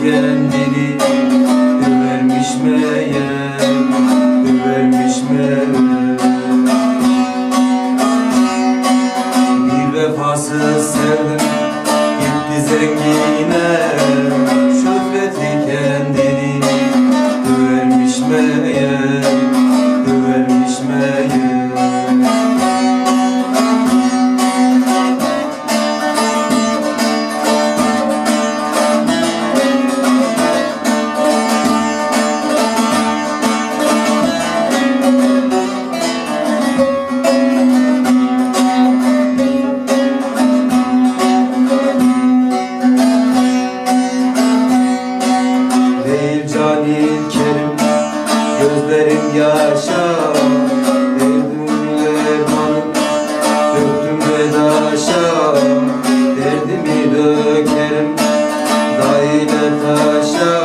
kendini Dövermiş meğer Dövermiş meğer. Bir vefasız sevdim Gitti zengine. gözlerim yaşa. Derdimle kanıp döktüm ve daşa. Derdimi dökerim dahile taşa.